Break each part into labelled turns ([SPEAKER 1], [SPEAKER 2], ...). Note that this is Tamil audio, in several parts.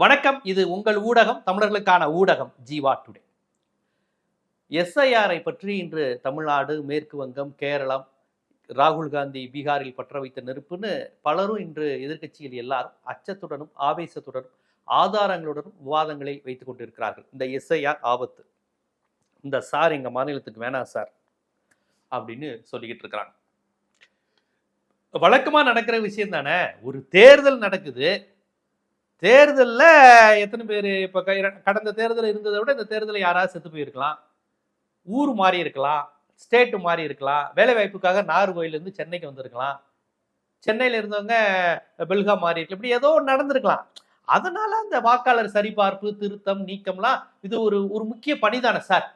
[SPEAKER 1] வணக்கம். இது உங்கள் ஊடகம் தமிழர்களுக்கான ஊடகம் ஜீவா டுடே. எஸ்ஐஆரை பற்றி இன்று தமிழ்நாடு மேற்கு வங்கம் கேரளம் ராகுல் காந்தி பீகாரில் பற்ற வைத்த நெருப்புன்னு பலரும் இன்று எதிர்கட்சியில் எல்லாரும் அச்சத்துடனும் ஆவேசத்துடனும் ஆதாரங்களுடனும் விவாதங்களை வைத்துக் கொண்டிருக்கிறார்கள். இந்த எஸ்ஐஆர் ஆபத்து. இந்த சார் எங்க மாநிலத்துக்கு வேணாம் சார் அப்படின்னு சொல்லிக்கிட்டு இருக்கிறாங்க. வழக்கமாக நடக்கிற விஷயம் தானே? ஒரு தேர்தல் நடக்குது. தேர்தலில் எத்தனை பேர் இப்போ கடந்த தேர்தல் இருந்ததை விட இந்த தேர்தலில் யாராவது செத்து போயிருக்கலாம். ஊர் மாறி இருக்கலாம். ஸ்டேட்டு மாறி இருக்கலாம். வேலை வாய்ப்புக்காக நாகர்கோயிலேருந்து சென்னைக்கு வந்திருக்கலாம். சென்னையில் இருந்தவங்க பெல்காம் மாறி இருக்கலாம் இப்படி ஏதோ நடந்திருக்கலாம். அதனால அந்த வாக்காளர் சரிபார்ப்பு திருத்தம் நீக்கம்லாம் இது ஒரு ஒரு முக்கிய பணிதானே சார்.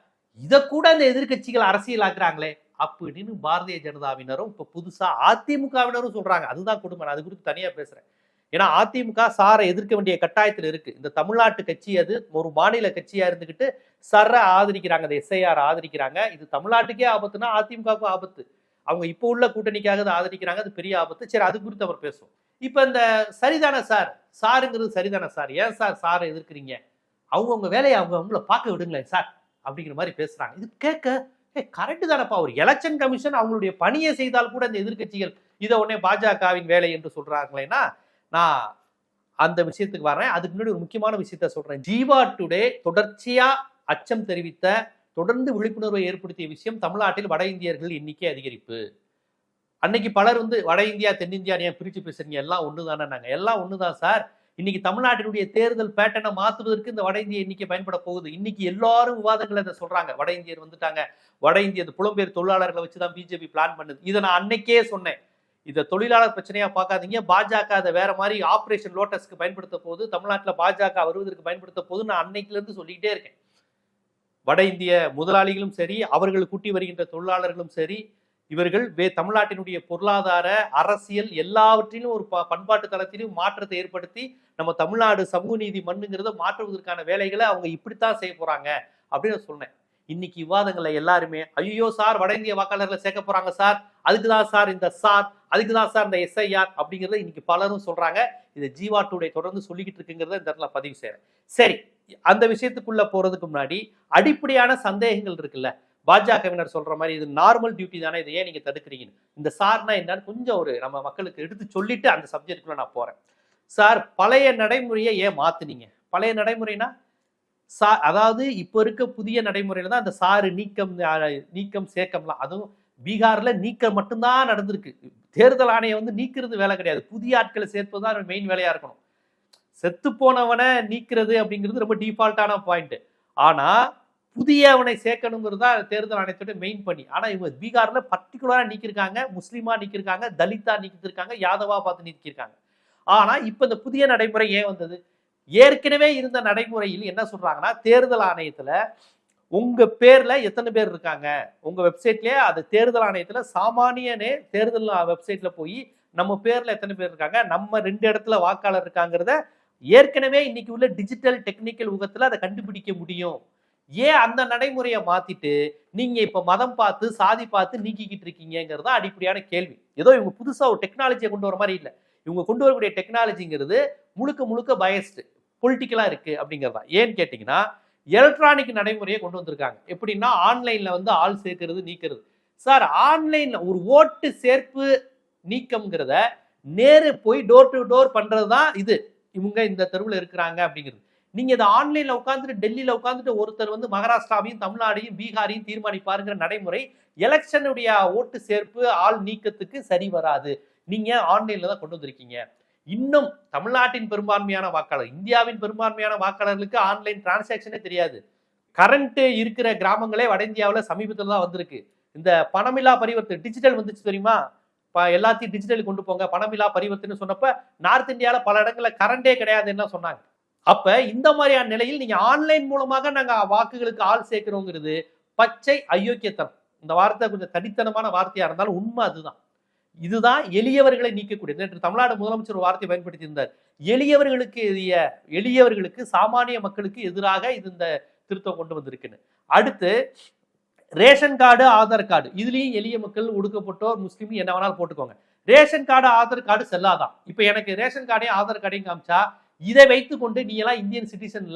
[SPEAKER 1] இதை கூட அந்த எதிர்க்கட்சிகள் அரசியலாக்குறாங்களே அப்படின்னு பாரதிய ஜனதாவினரும் இப்போ புதுசாக அதிமுகவினரும் சொல்றாங்க. அதுதான் கொடுமை. நான் அது குறித்து தனியாக பேசுறேன். ஏன்னா அதிமுக சாரை எதிர்க்க வேண்டிய கட்டாயத்தில் இருக்கு. இந்த தமிழ்நாட்டு கட்சி அது ஒரு மாநில கட்சியா இருந்துகிட்டு சாரை ஆதரிக்கிறாங்க இந்த எஸ்ஐஆர் ஆதரிக்கிறாங்க. இது தமிழ்நாட்டுக்கே ஆபத்துனா அதிமுகவுக்கும் ஆபத்து. அவங்க இப்போ உள்ள கூட்டணிக்காக அதை ஆதரிக்கிறாங்க அது பெரிய ஆபத்து. சரி அது குறித்து அவர் பேசுவோம். இப்போ இந்த சரிதானே சார்? சாருங்கிறது சரிதானே சார்? ஏன் சார் சாரை எதிர்க்கிறீங்க? அவங்கவுங்க வேலையை அவங்க அவங்கள பார்க்க விடுங்களேன் சார் அப்படிங்கிற மாதிரி பேசுறாங்க. இது கேட்க ஏ கரெக்டு தானப்பா. ஒரு எலெக்ஷன் கமிஷன் அவங்களுடைய பணியை செய்தால் கூட இந்த எதிர்க்கட்சிகள் இதை உடனே பாஜகவின் வேலை என்று சொல்றாங்களேன்னா நான் அந்த விஷயத்துக்கு வரேன் அதுக்கு முன்னாடி ஒரு முக்கியமான விஷயத்த சொல்றேன். ஜீவா டுடே தொடர்ச்சியா அச்சம் தெரிவித்த தொடர்ந்து விழிப்புணர்வை ஏற்படுத்திய விஷயம் தமிழ்நாட்டில் வட இந்தியர்கள் எண்ணிக்கை அதிகரிப்பு. அன்னைக்கு பலர் வந்து வட இந்தியா தென்னிந்தியா ஏன் பிரிச்சு பேசுறீங்க? எல்லாம் ஒன்று தானே நாங்கள் எல்லாம் ஒன்று தான் சார். இன்னைக்கு தமிழ்நாட்டினுடைய தேர்தல் பேட்டனை மாற்றுவதற்கு இந்த வட இந்திய எண்ணிக்கை பயன்பட போகுது. இன்னைக்கு எல்லாரும் விவாதங்களை இதை சொல்றாங்க. வட இந்தியர் வந்துட்டாங்க. வட இந்திய புலம்பெயர் தொழிலாளர்களை வச்சு தான் பிஜேபி பிளான் பண்ணுது. இதை நான் அன்னைக்கே சொன்னேன். இதை தொழிலாளர் பிரச்சனையாக பார்க்காதீங்க. பாஜக அதை வேற மாதிரி ஆப்ரேஷன் லோட்டஸ்க்கு பயன்படுத்த போது தமிழ்நாட்டில் பாஜக வருவதற்கு பயன்படுத்த போது நான் அன்னைக்குலேருந்து சொல்லிக்கிட்டே இருக்கேன். வட இந்திய முதலாளிகளும் சரி அவர்கள் கூட்டி வருகின்ற தொழிலாளர்களும் சரி இவர்கள் வே தமிழ்நாட்டினுடைய பொருளாதார அரசியல் எல்லாவற்றிலும் ஒரு ப பண்பாட்டு தளத்திலும் மாற்றத்தை ஏற்படுத்தி நம்ம தமிழ்நாடு சமூக நீதி மண்ணுங்கிறத மாற்றுவதற்கான வேலைகளை அவங்க இப்படித்தான் செய்ய போறாங்க அப்படின்னு சொன்னேன். இன்னைக்கு விவாதங்களை எல்லாருமே ஐயோ சார் வட இந்திய வாக்காளர்களை சேர்க்க போறாங்க சார். அதுக்கு தான் சார் இந்த சார் அதுக்கு தான் சார் இந்த எஸ்ஐஆர் அப்படிங்கிறத இன்னைக்கு பலரும் சொல்றாங்க. இது ஜீவா டூடே தொடர்ந்து சொல்லிக்கிட்டு இருக்குங்கிறத இந்த இடத்துல பதிவு செய்யறேன் சரி அந்த விஷயத்துக்குள்ள போறதுக்கு முன்னாடி அடிப்படையான சந்தேகங்கள் இருக்குல்ல. பாஜகவினர் சொல்ற மாதிரி இது நார்மல் டியூட்டி தானே இதை ஏன் நீங்க தடுக்கிறீங்கன்னு. இந்த சார்னா என்னன்னு கொஞ்சம் ஒரு நம்ம மக்களுக்கு எடுத்து சொல்லிட்டு அந்த சப்ஜெக்டுக்குள்ள நான் போறேன். சார் பழைய நடைமுறையை ஏன் மாத்துனீங்க? பழைய நடைமுறைனா சா அதாவது இப்போ இருக்க புதிய நடைமுறையில் தான் அந்த சாறு நீக்கம் நீக்கம் சேர்க்கம்லாம். அதுவும் பீகாரில் நீக்கம் மட்டும்தான் நடந்திருக்கு. தேர்தல் ஆணையம் வந்து நீக்கிறது வேலை கிடையாது. புதிய ஆட்களை சேர்ப்பது தான் மெயின் வேலையாக இருக்கணும். செத்து போனவனை நீக்கிறது அப்படிங்கிறது ரொம்ப டிஃபால்ட்டான பாயிண்ட்டு ஆனால் புதியவனை சேர்க்கணுங்கிறது தான் தேர்தல் ஆணையத்தோட மெயின் பண்ணி ஆனால் இவங்க பீகாரில் பர்டிகுலராக நீக்கிருக்காங்க முஸ்லீமாக நீக்கிருக்காங்க தலித்தா நீக்கிருக்காங்க யாதவா பார்த்து நீக்கியிருக்காங்க ஆனால் இப்போ இந்த புதிய நடைமுறை ஏன் வந்தது? ஏற்கனவே இருந்த நடைமுறையில் என்ன சொல்றாங்கன்னா தேர்தல் ஆணையத்துல உங்க பேர்ல எத்தனை பேர் இருக்காங்க? உங்க வெப்சைட்லயே அது தேர்தல் ஆணையத்துல சாமானியனே தேர்தல் வெப்சைட்ல போய் நம்ம பேர்ல எத்தனை பேர் இருக்காங்க? நம்ம ரெண்டு இடத்துல வாக்காளர் இருக்காங்கிறத ஏற்கனவே இன்னைக்கு உள்ள டிஜிட்டல் டெக்னிக்கல் யுகத்துல அதை கண்டுபிடிக்க முடியும். ஏன் அந்த நடைமுறையை மாத்திட்டு நீங்க இப்ப மதம் பார்த்து சாதி பார்த்து நீக்கிக்கிட்டு இருக்கீங்கிறது தான் அடிப்படையான கேள்வி. ஏதோ இவங்க புதுசா ஒரு டெக்னாலஜியை கொண்டு வர மாதிரி இல்லை. இவங்க கொண்டு வரக்கூடிய டெக்னாலஜிங்கிறது முழுக்க முழுக்க பயஸ்டு பொலிட்டிக்கலாக இருக்குது அப்படிங்கிறது? தான் ஏன்னு கேட்டிங்கன்னா எலக்ட்ரானிக் நடைமுறையை கொண்டு வந்திருக்காங்க. எப்படின்னா ஆன்லைனில் வந்து ஆள் சேர்க்கிறது நீக்கிறது. சார் ஆன்லைனில் ஒரு ஓட்டு சேர்ப்பு நீக்கம்ங்கிறத நேரு போய் டோர் டு டோர் பண்ணுறது தான் இது. இவங்க இந்த தெருவில் இருக்கிறாங்க அப்படிங்கிறது. நீங்கள் இதை ஆன்லைனில் உட்காந்துட்டு டெல்லியில் உட்காந்துட்டு ஒருத்தர் வந்து மகாராஷ்டிராவையும் தமிழ்நாடையும் பீகாரையும் தீர்மானிப்பாருங்கிற நடைமுறை எலெக்ஷனுடைய ஓட்டு சேர்ப்பு ஆள் நீக்கத்துக்கு சரி வராது. நீங்கள் ஆன்லைனில் தான் கொண்டு வந்திருக்கீங்க. இன்னும் தமிழ்நாட்டின் பெரும்பான்மையான வாக்காளர் இந்தியாவின் பெரும்பான்மையான வாக்காளர்களுக்கு ஆன்லைன் டிரான்சாக்ஷனே தெரியாது. கரண்ட் இருக்கிற கிராமங்களே வட இந்தியாவில் சமீபத்தில் தான் வந்திருக்கு. இந்த பணமில்லா பரிவர்த்தனை டிஜிட்டல் வந்துச்சு தெரியுமா? இப்போ எல்லாத்தையும் டிஜிட்டல் கொண்டு போங்க. பணமில்லா பரிவர்த்தனை சொன்னப்ப நார்த் இந்தியாவில் பல இடங்களில் கரண்டே கிடையாதுன்னு சொன்னாங்க. அப்ப இந்த மாதிரியான நிலையில் நீங்க ஆன்லைன் மூலமாக நாங்க வாக்குகளுக்கு ஆள் சேர்க்கிறோங்கிறது பச்சை அயோக்கியத்தனம் இந்த வார்த்தை கொஞ்சம் தனித்தனமான வார்த்தையா இருந்தாலும் உண்மை அதுதான். இதுதான் எளியவர்களை நீக்கக்கூடிய நேற்று தமிழ்நாடு முதலமைச்சர் வார்த்தை பயன்படுத்தி இருந்தார் எளியவர்களுக்கு எதிய எளியவர்களுக்கு சாமானிய மக்களுக்கு எதிராக இது இந்த திருத்தம் கொண்டு வந்திருக்குன்னு. அடுத்து ரேஷன் கார்டு ஆதார் கார்டு. இதுலயும் எளிய மக்கள் ஒடுக்கப்பட்டோர் முஸ்லீம் என்ன வேணாலும் போட்டுக்கோங்க. ரேஷன் கார்டு ஆதார் கார்டு செல்லாதான். இப்போ எனக்கு ரேஷன் கார்டையும் ஆதார் கார்டையும் காமிச்சா இதை வைத்துக்கொண்டு நீ எல்லாம் இந்தியன் சிட்டிசன்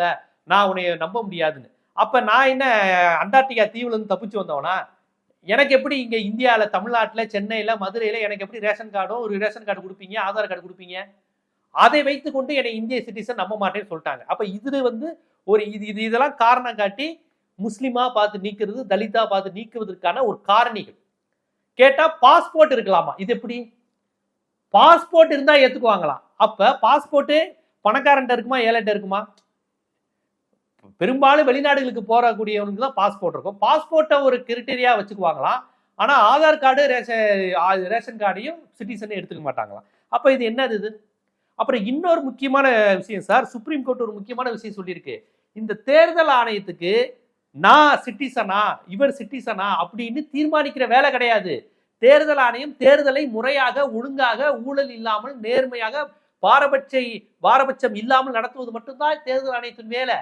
[SPEAKER 1] நான் உன்னை நம்ப முடியாதுன்னு. அப்ப நான் என்ன அண்டார்டிகா தீவுல இருந்து தப்பிச்சு வந்தவனா? எனக்கு எப்படி இங்க இந்தியாவில் தமிழ்நாட்டில் சென்னையில் மதுரையில் எனக்கு எப்படி ரேஷன் கார்டும் ஒரு ரேஷன் கார்டு கொடுப்பீங்க ஆதார் கார்டு கொடுப்பீங்க? அதை வைத்துக்கொண்டு என்னை இந்திய சிட்டிசன் நம்ப மாட்டேன்னு சொல்லிட்டாங்க. அப்ப இது வந்து ஒரு இது இது இதெல்லாம் காரணம் காட்டி முஸ்லீமா பார்த்து நீக்கிறது தலிதா பார்த்து நீக்குவதற்கான ஒரு காரணிகள். கேட்டா பாஸ்போர்ட் இருக்கலாமா? இது எப்படி? பாஸ்போர்ட் இருந்தா ஏற்றுக்குவாங்களாம் அப்ப பாஸ்போர்ட்டு பணக்காரன்ட்ட இருக்குமா ஏழைட்ட இருக்குமா? பெரும்பாலும் வெளிநாடுகளுக்கு போறக்கூடியவனுக்கு தான் பாஸ்போர்ட் இருக்கும். பாஸ்போர்ட்டை ஒரு கிரிட்டீரியா வச்சுக்குவாங்களாம். ஆனால் ஆதார் கார்டு ரேஷன் ரேஷன் கார்டையும் சிட்டிசனே எடுத்துக்க மாட்டாங்களாம். அப்போ இது என்னது இது? அப்புறம் இன்னொரு முக்கியமான விஷயம் சார் சுப்ரீம் கோர்ட் ஒரு முக்கியமான விஷயம் சொல்லியிருக்கு. இந்த தேர்தல் ஆணையத்துக்கு நான் சிட்டிசனா இவர் சிட்டிசனா அப்படின்னு தீர்மானிக்கிற வேலை கிடையாது. தேர்தல் ஆணையம் தேர்தலை முறையாக ஒழுங்காக ஊழல் இல்லாமல் நேர்மையாக பாரபட்சை பாரபட்சம் இல்லாமல் நடத்துவது மட்டும்தான் தேர்தல் ஆணையத்தின் வேலை.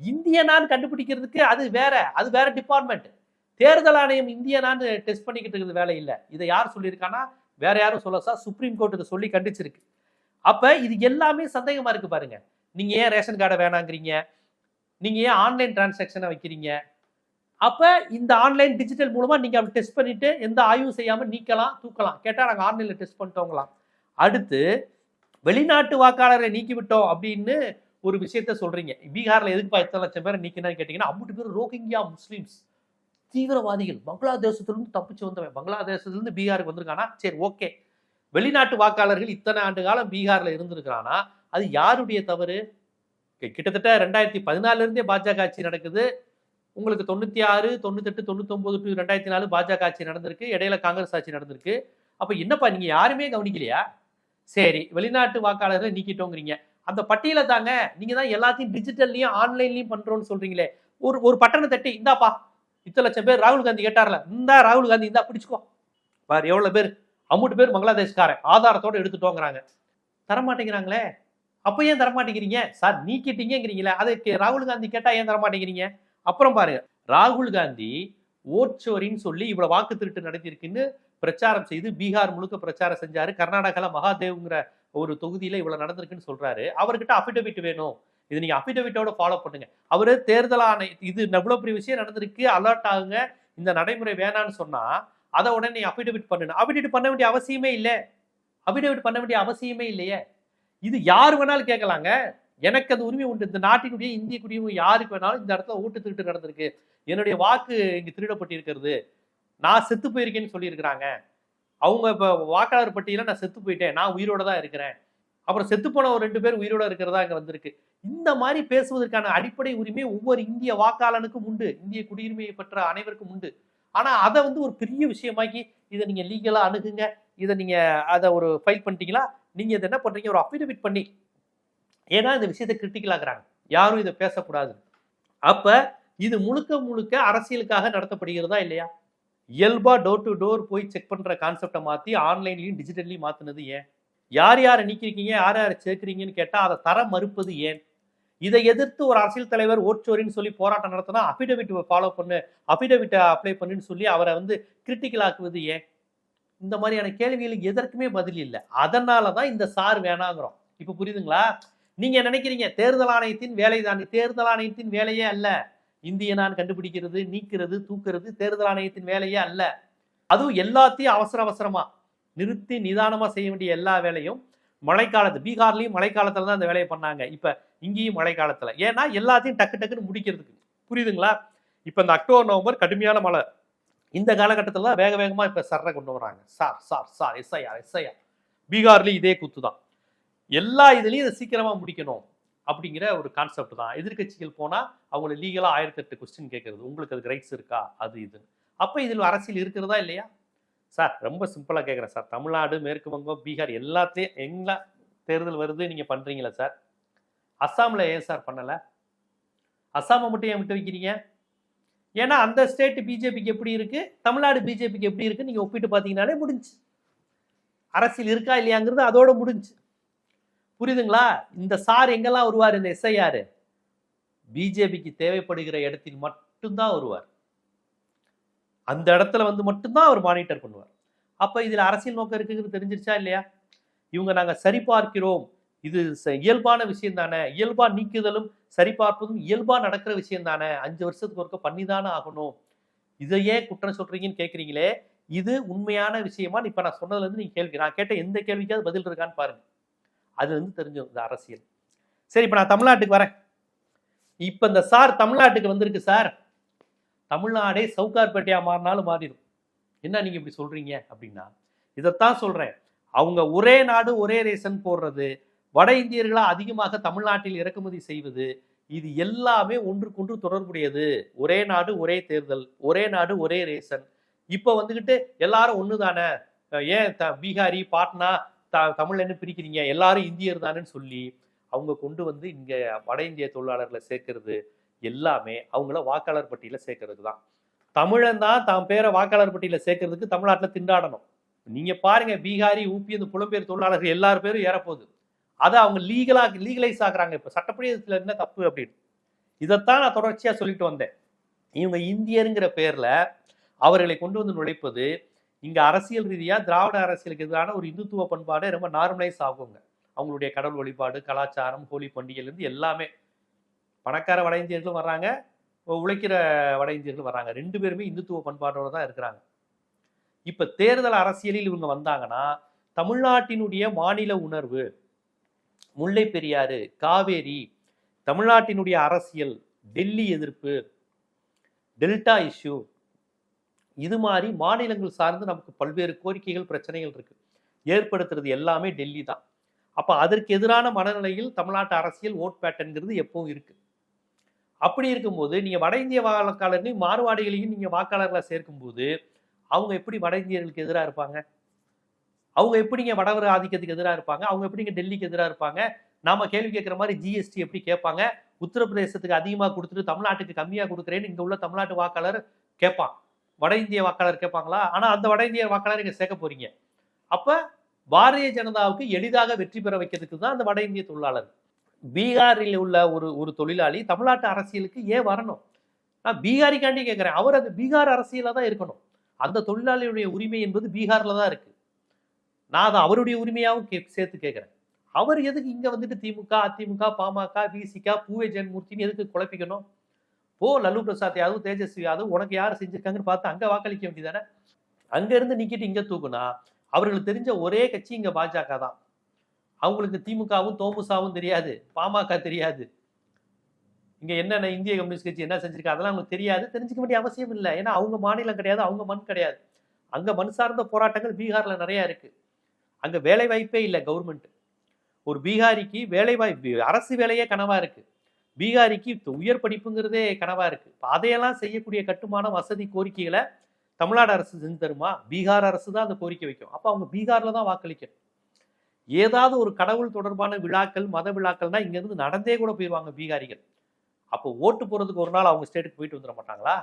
[SPEAKER 1] இந்தியனான்னு கண்டுபிடிக்கிறதுக்கு அது வேற அது வேற டிபார்ட்மெண்ட் தேர்தல் ஆணையம் இந்தியனான்னு டெஸ்ட் பண்ணிக்கிட்டு இருக்கிறது வேலை இல்லை. இதை யார் சொல்லியிருக்கான்னா வேற யாரும் சொல்ல சார் சுப்ரீம் கோர்ட் இதை சொல்லி கண்டிச்சிருக்கு. அப்போ இது எல்லாமே சந்தேகமாக இருக்கு பாருங்க. நீங்கள் ஏன் ரேஷன் கார்டை வேணாங்கிறீங்க? நீங்கள் ஏன் ஆன்லைன் டிரான்சாக்ஷனை வைக்கிறீங்க? அப்போ இந்த ஆன்லைன் டிஜிட்டல் மூலமாக நீங்கள் அப்படி டெஸ்ட் பண்ணிவிட்டு எந்த ஆய்வும் செய்யாமல் நீக்கலாம் தூக்கலாம். கேட்டால் நாங்கள் ஆன்லைனில் டெஸ்ட் பண்ணிட்டோங்களாம் அடுத்து வெளிநாட்டு வாக்காளரை நீக்கிவிட்டோம் அப்படின்னு ஒரு விஷயத்த சொல்றீங்க. பீகார்ல எதுக்குப்பா இத்தனை லட்சம் பேர் நீக்கினான்னு கேட்டீங்கன்னா அம்புட்டு பேர் ரோஹிங்கியா முஸ்லீம்ஸ் தீவிரவாதிகள். பங்களாதேசத்திலிருந்து தப்பிச்சு வந்தவன். பங்களாதேசத்திலிருந்து பீகாருக்கு வந்திருக்கானா? சரி ஓகே. வெளிநாட்டு வாக்காளர்கள் இத்தனை ஆண்டு காலம் பீகார்ல இருந்திருக்கிறானா? அது யாருடைய தவறு? கிட்டத்தட்ட ரெண்டாயிரத்தி பதினாலுல இருந்தே பாஜக ஆட்சி நடக்குது. உங்களுக்கு தொண்ணூத்தி ஆறு தொண்ணூத்தெட்டு தொண்ணூத்தொன்பது டு ரெண்டாயிரத்தி நாலு பாஜக ஆட்சி நடந்திருக்கு. இடையில காங்கிரஸ் ஆட்சி நடந்திருக்கு. அப்ப என்னப்பா நீங்க யாருமே கவனிக்கலையா? சரி வெளிநாட்டு வாக்காளர்களை நீக்கிட்டோங்கிறீங்க. அந்த பட்டியலை தாங்க நீங்க தான் எல்லாத்தையும் டிஜிட்டல்லையும் ஆன்லைன்லயும் பண்றோம்னு சொல்றீங்களே. ஒரு ஒரு பட்டனை தட்டி இந்தாப்பா இத்தனை லட்சம் பேர் ராகுல் காந்தி கேட்டார்ல இந்தா ராகுல் காந்தி இந்தா பிடிச்சுக்கோ. பாரு எவ்வளவு பேர்? அம்முட்டு பேர் பங்களாதேஷ்காரன் ஆதாரத்தோட எடுத்துட்டோங்கிறாங்க. தரமாட்டேங்கிறாங்களே. அப்ப ஏன் தரமாட்டேங்கிறீங்க? சார் நீக்கிட்டீங்கிறீங்களே. அதுக்கு ராகுல் காந்தி கேட்டா ஏன் தரமாட்டேங்கிறீங்க? அப்புறம் பாருங்க ராகுல் காந்தி ஓட்சோரின்னு சொல்லி இவ்வளவு வாக்கு திருட்டு நடத்தியிருக்குன்னு பிரச்சாரம் செய்து பீகார் முழுக்க பிரச்சாரம் செஞ்சாரு. கர்நாடகால மகாதேவ்ங்கிற ஒரு தொகுதியில் இவ்வளோ நடந்திருக்குன்னு சொல்கிறாரு அவர்கிட்ட அஃபிடவிட் வேணும். இது நீங்கள் அஃபிடவிட்டோட ஃபாலோ பண்ணுங்க. அவர் தேர்தல் ஆணை இது இவ்வளோ பெரிய விஷயம் நடந்திருக்கு அலர்ட் ஆகுங்க. இந்த நடைமுறை வேணான்னு சொன்னால் அதை உடனே அஃபிடவிட் பண்ணணும் அஃபிடவிட் பண்ண வேண்டிய அவசியமே இல்லை. அஃபிடவிட் பண்ண வேண்டிய அவசியமே இல்லையே. இது யார் வேணாலும் கேட்கலாங்க. எனக்கு அது உரிமை உண்டு. இந்த நாட்டினுடைய இந்திய குடியுரிமை யாருக்கு வேணாலும் இந்த இடத்துல ஓட்டு திருட்டு நடந்திருக்கு. என்னுடைய வாக்கு இங்கே திருடப்பட்டிருக்கிறது. நான் செத்து போயிருக்கேன்னு சொல்லியிருக்கிறாங்க. அவங்க இப்போ வாக்காளர் பட்டியலில் நான் செத்து போயிட்டேன். நான் உயிரோட தான் இருக்கிறேன். அப்புறம் செத்து போன ஒரு ரெண்டு பேர் உயிரோட இருக்கிறதா அங்கே வந்திருக்கு. இந்த மாதிரி பேசுவதற்கான அடிப்படை உரிமை ஒவ்வொரு இந்திய வாக்காளனுக்கும் உண்டு. இந்திய குடியுரிமையை பெற்ற அனைவருக்கும் உண்டு. ஆனால் அதை வந்து ஒரு பெரிய விஷயமாக்கி இதை நீங்கள் லீகலாக அணுகுங்க. இதை நீங்கள் அதை ஒரு ஃபைல் பண்ணிட்டீங்களா? நீங்கள் இதை என்ன பண்ணுறீங்க ஒரு அஃபிடவிட் பண்ணி. ஏன்னா இந்த விஷயத்தை கிரிட்டிக்கல் ஆகுறாங்க யாரும் இதை பேசக்கூடாது. அப்போ இது முழுக்க முழுக்க அரசியலுக்காக நடத்தப்படுகிறதா இல்லையா? இயல்பாக டோர் டு டோர் போய் செக் பண்ணுற கான்செப்டை மாற்றி ஆன்லைன்லையும் டிஜிட்டல்லையும் மாற்றினது ஏன்? யார் யாரை நீக்கிறீங்க யார் யாரை சேர்க்கிறீங்கன்னு கேட்டால் அதை தர மறுப்பது ஏன்? இதை எதிர்த்து ஒரு அரசியல் தலைவர் ஓட்சோரின்னு சொல்லி போராட்டம் நடத்தினா அஃபிடவிட்டை ஃபாலோ பண்ணு அஃபிடவிட்டை அப்ளை பண்ணுன்னு சொல்லி அவரை வந்து கிரிட்டிக்கல் ஆக்குவது ஏன்? இந்த மாதிரியான கேள்விகளுக்கு எதற்குமே பதில் இல்லை. அதனால தான் இந்த சார் வேணாங்கிறோம். இப்போ புரியுதுங்களா? நீங்கள் நினைக்கிறீங்க? தேர்தல் ஆணையத்தின் வேலை தான் தேர்தல் ஆணையத்தின் வேலையே அல்ல. இந்தியனான் கண்டுபிடிக்கிறது நீக்கிறது தூக்குறது தேர்தல் ஆணையத்தின் வேலையே அல்ல. அதுவும் எல்லாத்தையும் அவசர அவசரமா நிறுத்தி நிதானமா செய்ய வேண்டிய எல்லா வேலையும் மழைக்காலத்து பீகார்லயும் மழைக்காலத்துல தான் அந்த வேலையை பண்ணாங்க. இப்ப இங்கேயும் மழைக்காலத்துல. ஏன்னா எல்லாத்தையும் டக்கு டக்குன்னு முடிக்கிறதுக்கு. புரியுதுங்களா? இப்ப இந்த அக்டோபர் நவம்பர் கடுமையான மழை. இந்த காலகட்டத்தில் தான் வேக வேகமா இப்ப சர்ரை கொண்டு வராங்க. Sir sir sir SIR SIR. பீகார்லயும் இதே குத்து தான் எல்லா இதுலயும் இதை சீக்கிரமா முடிக்கணும். அப்படிங்கிற ஒரு கான்செப்ட் தான். எதிர்க்கட்சிகள் போனால் அவங்கள லீகலாக ஆயிரத்தி எட்டு கொஸ்டின் கேட்கறது. உங்களுக்கு அதுக்கு ரைட்ஸ் இருக்கா? அது இது. அப்போ இதில் அரசியல் இருக்கிறதா இல்லையா? சார் ரொம்ப சிம்பிளாக கேட்குறேன் சார். தமிழ்நாடு மேற்கு வங்கம் பீகார் எல்லாத்தையும் எங்களா தேர்தல் வருது நீங்கள் பண்ணுறீங்களா சார்? அஸ்ஸாமில் ஏன் சார் பண்ணலை? அஸ்ஸாமை மட்டும் ஏன் விட்டு வைக்கிறீங்க? ஏன்னா அந்த ஸ்டேட் பிஜேபிக்கு எப்படி இருக்குது தமிழ்நாடு பிஜேபிக்கு எப்படி இருக்குது நீங்கள் ஒப்பிட்டு பார்த்தீங்கன்னாலே முடிஞ்சு. அரசியல் இருக்கா இல்லையாங்கிறது அதோட முடிஞ்சு. புரியுதுங்களா? இந்த சார் எங்கெல்லாம் வருவார்? இந்த எஸ்ஐஆர். பிஜேபிக்கு தேவைப்படுகிற இடத்தில் மட்டும்தான் வருவார். அந்த இடத்துல வந்து மட்டும்தான் அவர் மானிட்டர் பண்ணுவார். அப்போ இதில் அரசியல் நோக்கம் இருக்குங்கிறது தெரிஞ்சிருச்சா? இல்லையா? இவங்க நாங்கள் சரிபார்க்கிறோம். இது இயல்பான விஷயம் தானே. இயல்பா நீக்குதலும் சரிபார்ப்பதும் இயல்பா நடக்கிற விஷயம் தானே. அஞ்சு வருஷத்துக்கு ஒருக்க பண்ணிதானே ஆகணும். இதை ஏன் குற்றம் சொல்றீங்கன்னு கேட்குறீங்களே இது உண்மையான விஷயமா? இப்போ நான் சொன்னதுலேருந்து நீங்கள் கேள்வி நான் கேட்ட எந்த கேள்விக்காவது பதில் இருக்கான்னு பாருங்க. அது வந்து தெரிஞ்சு இந்த அரசியல். சரி இப்போ நான் தமிழ்நாட்டுக்கு வரேன். இப்போ இந்த சார் தமிழ்நாட்டுக்கு வந்திருக்கு சார். தமிழ்நாடே சவுகார்பேட்டையாக மாறினாலும் மாறிடும். என்ன நீங்கள் இப்படி சொல்கிறீங்க அப்படின்னா இதைத்தான் சொல்கிறேன் அவங்க ஒரே நாடு ஒரே ரேஷன் போடுறது வட இந்தியர்களாக அதிகமாக தமிழ்நாட்டில் இறக்குமதி செய்வது இது எல்லாமே ஒன்றுக்கொன்று தொடர்புடையது. ஒரே நாடு ஒரே தேர்தல் ஒரே நாடு ஒரே ரேஷன். இப்போ வந்துக்கிட்டு எல்லாரும் ஒன்று தானே ஏன் த பீகாரி பாட்னா த தமிழ்னு பிரிக்கிறீங்க? எல்லாரும் இந்தியர் தானேன்னு சொல்லி அவங்க கொண்டு வந்து இங்கே வட இந்திய தொழிலாளர்களை சேர்க்கறது எல்லாமே அவங்கள வாக்காளர் பட்டியலில் சேர்க்கறது தான் தமிழன் தான் தான் பேரை வாக்காளர் பட்டியலில் சேர்க்கறதுக்கு தமிழ்நாட்டில் திண்டாடணும். நீங்க பாருங்க பீகாரி ஊபி அந்த புலம்பெயர் தொழிலாளர்கள் எல்லார் பேரும் ஏறப்போகுது. அதை அவங்க லீகலா லீகலைஸ் ஆகுறாங்க இப்போ சட்டப்படி என்ன தப்பு அப்படின்னு? இதைத்தான் நான் தொடர்ச்சியா சொல்லிட்டு வந்தேன். இவங்க இந்தியருங்கிற பேர்ல அவர்களை கொண்டு வந்து நுழைப்பது இங்க அரசியல் ரீதியா திராவிட அரசியலுக்கு எதிரான ஒரு இந்துத்துவ பண்பாடு ரொம்ப நார்மலைஸ் ஆகுங்க. அவங்களுடைய கடவுள் வழிபாடு கலாச்சாரம் ஹோலி பண்டிகைல இருந்து எல்லாமே. பணக்கார வட இந்தியர்களும் வர்றாங்க உழைக்கிற வட இந்தியர்களும் வர்றாங்க. ரெண்டு பேருமே இந்துத்துவ பண்பாட்டோடு தான் இருக்கிறாங்க. இப்ப தேர்தல் அரசியலில் இவங்க வந்தாங்கன்னா தமிழ்நாட்டினுடைய மாநில உணர்வு முல்லை பெரியாறு காவேரி தமிழ்நாட்டினுடைய அரசியல் டெல்லி எதிர்ப்பு டெல்டா இஷ்யூ இது மாதிரி மாநிலங்கள் சார்ந்து நமக்கு பல்வேறு கோரிக்கைகள் பிரச்சனைகள் இருக்கு. ஏற்படுத்துறது எல்லாமே டெல்லி தான். அப்போ அதற்கு எதிரான மனநிலையில் தமிழ்நாட்டு அரசியல் ஓட் பேட்டர்ங்கிறது எப்பவும் இருக்கு. அப்படி இருக்கும்போது நீங்க வட இந்திய வாக்காளர்களையும் மாறுவாடிகளையும் நீங்க வாக்காளர்களை சேர்க்கும்போது அவங்க எப்படி வட இந்தியர்களுக்கு எதிராக இருப்பாங்க? அவங்க எப்படிங்க வடவர் ஆதிக்கத்துக்கு எதிராக இருப்பாங்க? அவங்க எப்படிங்க டெல்லிக்கு எதிராக இருப்பாங்க? நாம கேள்வி கேட்குற மாதிரி ஜிஎஸ்டி எப்படி கேட்பாங்க? உத்தரப்பிரதேசத்துக்கு அதிகமாக கொடுத்துட்டு தமிழ்நாட்டுக்கு கம்மியாக கொடுக்குறேன்னு இங்கே உள்ள தமிழ்நாட்டு வாக்காளர் கேட்பான் வட இந்திய வாக்காளர் கேட்பாங்களா? ஆனால் அந்த வட இந்திய வாக்காளர் இங்கே சேர்க்க போறீங்க. அப்போ பாரதிய ஜனதாவுக்கு எளிதாக வெற்றி பெற வைக்கிறதுக்கு தான் அந்த வட இந்திய தொழிலாளர். பீகாரில் உள்ள ஒரு ஒரு தொழிலாளி தமிழ்நாட்டு அரசியலுக்கு ஏன் வரணும்? நான் பீகாரிக்காண்டி கேட்குறேன். அவர் அது பீகார் அரசியலாக தான் இருக்கணும். அந்த தொழிலாளியுடைய உரிமை என்பது பீகாரில் தான் இருக்கு. நான் அதை அவருடைய உரிமையாகவும் கே சேர்த்து கேட்குறேன். அவர் எதுக்கு இங்கே வந்துட்டு திமுக அதிமுக பாமக விசிக பூவே ஜெயன்மூர்த்தின்னு எதுக்கு குழப்பிக்கணும்? போ லல்லு பிரசாத் யாதவ் தேஜஸ்வி யாதவ் உனக்கு யார் செஞ்சிருக்காங்கன்னு பார்த்து அங்கே வாக்களிக்க வேண்டியதானே? அங்கேருந்து நிக்கிட்டு இங்கே தூக்குனா அவர்களுக்கு தெரிஞ்ச ஒரே கட்சி இங்கே பாஜக தான். அவங்களுக்கு திமுகவும் தோமுசாவும் தெரியாது பாமக தெரியாது. இங்கே என்னென்ன இந்திய கம்யூனிஸ்ட் கட்சி என்ன செஞ்சிருக்கா அதெல்லாம் அவங்களுக்கு தெரியாது தெரிஞ்சுக்க வேண்டிய அவசியம் இல்லை. ஏன்னா அவங்க மாநிலம் கிடையாது அவங்க மண் கிடையாது. அங்கே மண் சார்ந்த போராட்டங்கள் பீகாரில் நிறையா இருக்குது அங்கே வேலை வாய்ப்பே இல்லை கவர்மெண்ட். ஒரு பீகாரிக்கு வேலை வாய்ப்பு அரசு வேலையே கனவாக இருக்குது பீகாரிக்கு உயர் படிப்புங்கிறதே கனவா இருக்கு. இப்போ அதையெல்லாம் செய்யக்கூடிய கட்டுமான வசதி கோரிக்கைகளை தமிழ்நாடு அரசு செஞ்சு தருமா? பீகார் அரசு தான் அந்த கோரிக்கை வைக்கும். அப்போ அவங்க பீகாரில் தான் வாக்களிக்கணும். ஏதாவது ஒரு கடவுள் தொடர்பான விழாக்கள் மத விழாக்கள்னா இங்கேருந்து நடந்தே கூட போயிடுவாங்க பீகாரிகள். அப்போ ஓட்டு போகிறதுக்கு ஒரு நாள் அவங்க ஸ்டேட்டுக்கு போயிட்டு வந்துட மாட்டாங்களா?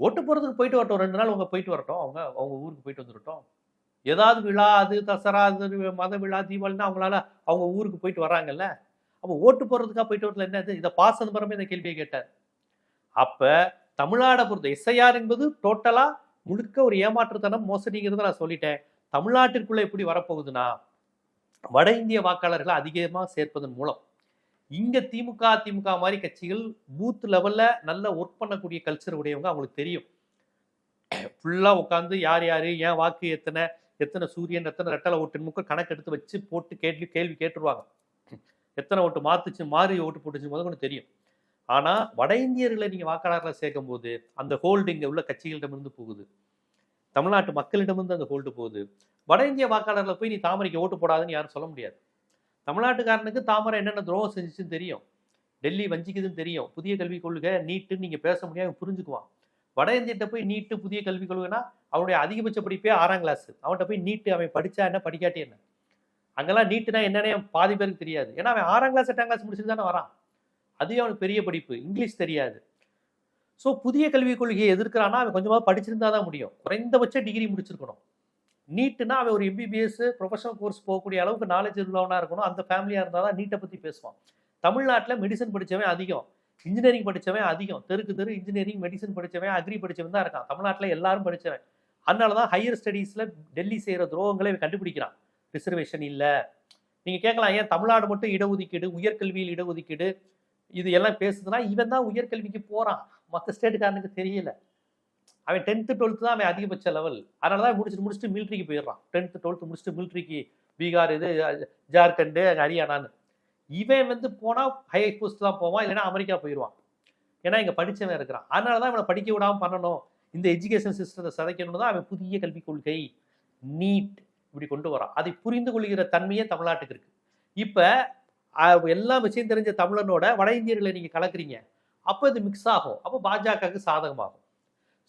[SPEAKER 1] ஓட்டு போகிறதுக்கு போயிட்டு வரட்டும். ரெண்டு நாள் அவங்க போயிட்டு வரட்டும். அவங்க அவங்க ஊருக்கு போயிட்டு வந்துடட்டும். ஏதாவது விழா அது தசரா அது மத விழா தீபாவளினா அவங்களால அவங்க ஊருக்கு போயிட்டு வராங்கல்ல அப்போ ஓட்டு போடுறதுக்காக போயிட்டு வரல என்னது? இதை பா சிதம்பரமே இந்த கேள்வியை கேட்டார். அப்போ தமிழ்நாடை பொறுத்த எஸ்ஐஆர் என்பது டோட்டலாக முழுக்க ஒரு ஏமாற்றுத்தனம் மோசடிங்கிறத நான் சொல்லிட்டேன். தமிழ்நாட்டிற்குள்ளே எப்படி வரப்போகுதுன்னா வட இந்திய வாக்காளர்களை அதிகமாக சேர்ப்பதன் மூலம். இங்கே திமுக திமுக மாதிரி கட்சிகள் பூத் லெவலில் நல்ல ஒர்க் பண்ணக்கூடிய கல்ச்சர் உடையவங்க அவங்களுக்கு தெரியும். ஃபுல்லாக உட்காந்து யார் யார் ஏன் வாக்கு எத்தனை எத்தனை சூரியன் எத்தனை ரெட்டலை ஓட்டுன்னு கணக்கு எடுத்து வச்சு போட்டு கேள்வி கேள்வி கேட்டுருவாங்க. எத்தனை ஓட்டு மாத்துச்சு மாறி ஓட்டு போட்டுச்சு முதல் கொண்டு தெரியும். ஆனால் வட இந்தியர்களை நீங்கள் வாக்காளரில் சேர்க்கும் போது அந்த ஹோல்டு இங்கே உள்ள கட்சிகளிடமிருந்து போகுது. தமிழ்நாட்டு மக்களிடமிருந்து அந்த ஹோல்டு போகுது. வட இந்திய வாக்காளர்களை போய் நீ தாமரைக்கு ஓட்டு போடாதுன்னு யாரும் சொல்ல முடியாது. தமிழ்நாட்டுக்காரனுக்கு தாமரை என்னென்ன துரோகம் செஞ்சுச்சுன்னு தெரியும். டெல்லி வஞ்சிக்குதுன்னு தெரியும். புதிய கல்விக் கொள்கை நீட்டுன்னு நீங்கள் பேச முடியாது புரிஞ்சுக்குவான். வட இந்தியிட்ட போய் நீட்டு புதிய கல்விக் கொள்கைனா அவனுடைய அதிகபட்ச படிப்பே ஆறாம் கிளாஸ் அவன்கிட்ட போய் நீட்டு அவன் படித்தா என்ன படிக்காட்டி என்ன? அங்கெல்லாம் நீட்டுனா என்னன்னே பாதி பேருக்கு தெரியாது. ஏன்னா அவன் ஆறாம் கிளாஸ் எட்டாம் கிளாஸ் முடிச்சுட்டு தானே வரான். அதுவே அவனுக்கு பெரிய படிப்பு. இங்கிலீஷ் தெரியாது. ஸோ புதிய கல்விக் கொள்கையை எதிர்க்கிறான்னா அவன் கொஞ்சமாக படிச்சிருந்தா தான் முடியும். குறைந்தபட்ச டிகிரி முடிச்சிருக்கணும். நீட்டுனா அவன் ஒரு எம்பிபிஎஸ் ப்ரொஃபஷனல் கோர்ஸ் போகக்கூடிய அளவுக்கு நாலேஜ் உள்ளவனாக இருக்கணும். அந்த ஃபேமிலியாக இருந்தால் தான் நீட்டை பற்றி பேசுவான். தமிழ்நாட்டில் மெடிசன் படித்தவன் அதிகம். இன்ஜினியரிங் படித்தவன் அதிகம். தெருக்கு தெரு இன்ஜினியரிங் மெடிசன் படித்தவன் அக்ரி படித்தவன் தான் இருக்கான். தமிழ்நாட்டில் எல்லாரும் படித்தவன் அதனால தான் ஹையர் ஸ்டடீஸில் டெல்லி செய்கிற துரோகங்களை கண்டுபிடிக்கிறான். ரிசர்வேஷன் இல்லை. நீங்கள் கேட்கலாம் ஏன் தமிழ்நாடு மட்டும் இடஒதுக்கீடு உயர்கல்வியில் இடஒதுக்கீடு இது எல்லாம் பேசுதுன்னா இவன் தான் உயர்கல்விக்கு போகிறான் மற்ற ஸ்டேட்டுக்காரனுக்கு தெரியல. அவன் டென்த்து டுவெல்த்து தான் அவன் அதிகபட்ச லெவல் அதனால தான் முடிச்சுட்டு முடிச்சுட்டு மிலிட்ரிக்கு போயிடுறான். டென்த்து டுவெல்த்து முடிச்சுட்டு மிலிட்ரிக்கு பீகார் இது ஜார்க்கண்டு ஹரியானான்னு. இவன் வந்து போனால் ஹை போஸ்ட் தான் போவான் இல்லைன்னா அமெரிக்கா போயிடுவான். ஏன்னா இங்கே படிச்சவன் இருக்கிறான். அதனால தான் இவனை படிக்க விடாமல் பண்ணணும். இந்த எஜுகேஷன் சிஸ்டத்தை சிதைக்கணும்னு தான் அவன் புதிய கல்விக் கொள்கை. நீட். இப்படி கொண்டு வரோம் அதை புரிந்து கொள்கிற தன்மையே தமிழ்நாட்டுக்கு இருக்கு. இப்போ எல்லா விஷயம் தெரிஞ்ச தமிழனோட வட இந்தியர்களை நீங்கள் கலக்குறீங்க. அப்போ இது மிக்ஸ் ஆகும். அப்போ பாஜகவுக்கு சாதகமாகும்.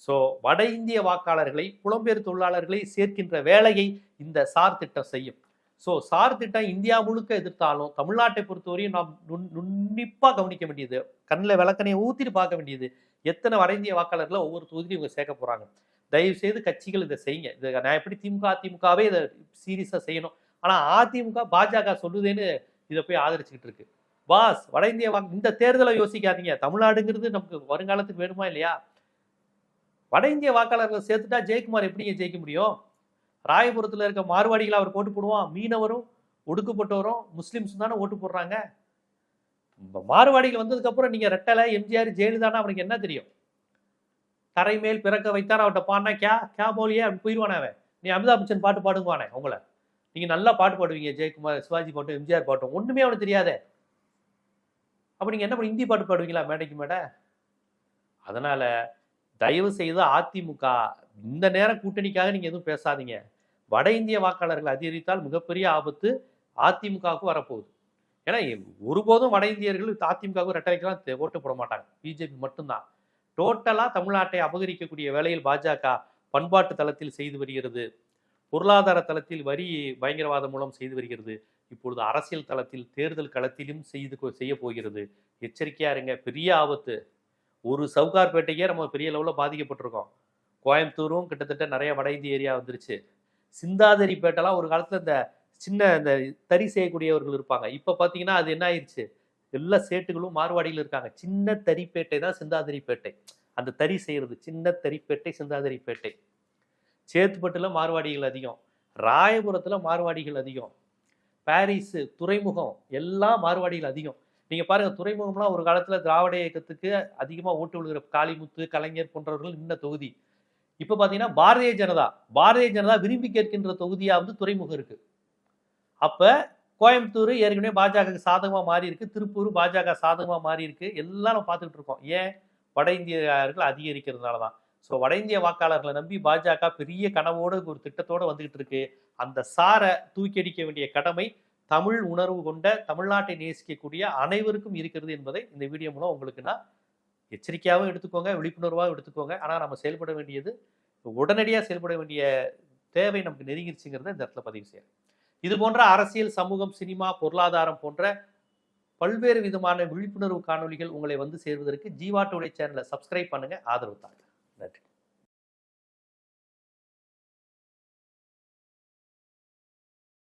[SPEAKER 1] ஸோ வட இந்திய வாக்காளர்களை புலம்பெயர் தொழிலாளர்களை சேர்க்கின்ற வேலையை இந்த சார் திட்டம் செய்யும். ஸோ சார் திட்டம் இந்தியா முழுக்க எதிர்த்தாலும் தமிழ்நாட்டை பொறுத்தவரையும் நாம் நுண் நுண்ணிப்பாக கவனிக்க வேண்டியது. கண்ணில் விளக்கணையை ஊற்றிட்டு பார்க்க வேண்டியது. எத்தனை வட இந்திய வாக்காளர்களை ஒவ்வொரு தொகுதியும் இவங்க சேர்க்க போகிறாங்க தயவு செய்து கட்சிகள் இதை செய்யுங்க. இதை நான் எப்படி திமுக அதிமுகவே இதை சீரியஸாக செய்யணும். ஆனால் அதிமுக பாஜக சொல்லுதேன்னு இதை போய் ஆதரிச்சுக்கிட்டு இருக்கு. பாஸ் வட இந்திய வாக்கு இந்த தேர்தலை யோசிக்காதீங்க. தமிழ்நாடுங்கிறது நமக்கு வருங்காலத்துக்கு வேணுமா இல்லையா? வட இந்திய வாக்காளர்களை சேர்த்துட்டா ஜெயக்குமார் எப்படிங்க ஜெயிக்க முடியும்? ராயபுரத்தில் இருக்க மார்வாடிகளை அவர் போட்டு போடுவான். மீனவரும் ஒடுக்கப்பட்டவரும் முஸ்லீம்ஸ் தானே ஓட்டு போடுறாங்க? மார்வாடிகள் வந்ததுக்கப்புறம் நீங்கள் ரெட்டலை எம்ஜிஆர் ஜெயலலிதானா அவனுக்கு என்ன தெரியும்? தரை மேல் பிறக்க வைத்தார். அவர்கிட்ட பாடினா கே கே போலியே அப்படின்னு போயிடுவானே அவன். நீ அமிதாப் பச்சன் பாட்டு பாடுங்குவானே உங்களை நீங்கள் நல்லா பாட்டு பாடுவீங்க ஜெயக்குமார் சிவாஜி பாட்டும் எம்ஜிஆர் பாட்டும் ஒன்றுமே அவனுக்கு தெரியாதே. அப்போ நீங்கள் என்ன பண்ணி ஹிந்தி பாட்டு பாடுவீங்களா மேடைக்கு மேடை? அதனால் தயவு செய்து அதிமுக இந்த நேரம் கூட்டணிக்காக நீங்கள் எதுவும் பேசாதீங்க. வட இந்திய வாக்காளர்கள் அதிகரித்தால் மிகப்பெரிய ஆபத்து அதிமுகவுக்கு வரப்போகுது. ஏன்னா ஒருபோதும் வட இந்தியர்கள் அதிமுகவுக்கு ரெட்டரைக்கெல்லாம் ஓட்டு போட மாட்டாங்க. பிஜேபி மட்டும்தான். டோட்டலாக தமிழ்நாட்டை அபகரிக்கக்கூடிய வேலையில் பாஜக பண்பாட்டு தளத்தில் செய்து வருகிறது. பொருளாதார தளத்தில் வரி பயங்கரவாதம் மூலம் செய்து வருகிறது. இப்பொழுது அரசியல் தளத்தில் தேர்தல் களத்திலும் செய்து செய்ய போகிறது. எச்சரிக்கையாக இருங்க. பெரிய ஆபத்து. ஒரு சவுகார்பேட்டையே நம்ம பெரிய லெவலில் பாதிக்கப்பட்டிருக்கோம். கோயம்புத்தூரும் கிட்டத்தட்ட நிறைய வட இந்திய ஏரியா வந்துருச்சு. சிந்தாதிரிப்பேட்டைலாம் ஒரு காலத்தில் இந்த சின்ன இந்த தறி செய்யக்கூடியவர்கள் இருப்பாங்க. இப்போ பார்த்தீங்கன்னா அது என்ன ஆயிடுச்சு எல்லா சேட்டுகளும் மார்வாடியில் இருக்காங்க. சின்ன தறிப்பேட்டை தான் சிந்தாதிரிப்பேட்டை. அந்த தறி செய்கிறது சின்ன தறிப்பேட்டை சிந்தாதிரிப்பேட்டை. சேத்துப்பட்டில் மார்வாடிகள் அதிகம். ராயபுரத்தில் மார்வாடிகள் அதிகம். பாரிஸு துறைமுகம் எல்லாம் மார்வாடிகள் அதிகம். நீங்கள் பாருங்கள் துறைமுகம்லாம் ஒரு காலத்தில் திராவிட இயக்கத்துக்கு அதிகமாக ஓட்டு விழுகிற காளிமுத்து கலைஞர் போன்றவர்கள் நின்ன தொகுதி. இப்போ பார்த்தீங்கன்னா பாரதிய ஜனதா பாரதிய ஜனதா விரும்பி கேட்கின்ற தொகுதியாக வந்து துறைமுகம் இருக்குது அப்போ கோயம்புத்தூர் ஏற்கனவே பாஜகவுக்கு சாதகமாக மாறி இருக்கு. திருப்பூர் பாஜக சாதகமாக மாறி இருக்கு. எல்லாம் நம்ம பார்த்துக்கிட்டு இருக்கோம். ஏன்? வட இந்தியர்கள் அதிகரிக்கிறதுனால தான் ஸோ வட இந்திய வாக்காளர்களை நம்பி பாஜக பெரிய கனவோடு ஒரு திட்டத்தோடு வந்துகிட்டு இருக்கு. அந்த சாரை தூக்கி அடிக்க வேண்டிய கடமை தமிழ் உணர்வு கொண்ட தமிழ்நாட்டை நேசிக்கக்கூடிய அனைவருக்கும் இருக்கிறது என்பதை இந்த வீடியோ மூலம் உங்களுக்கு நான் எச்சரிக்கையாகவும் எடுத்துக்கோங்க விழிப்புணர்வாகவும் எடுத்துக்கோங்க. ஆனால் நம்ம செயல்பட வேண்டியது உடனடியாக செயல்பட வேண்டிய தேவை நமக்கு நெருங்கிருச்சுங்கிறத இந்த இடத்துல பதிவு செய்கிறேன் இது போன்ற அரசியல் சமூகம் சினிமா பொருளாதாரம் போன்ற பல்வேறு விதமான விழிப்புணர்வு காணொலிகள் உங்களை வந்து சேர்வதற்கு ஜீவா டுடே சேனலை சப்ஸ்கிரைப் பண்ணுங்க. ஆதரவு தாங்க. நன்றி.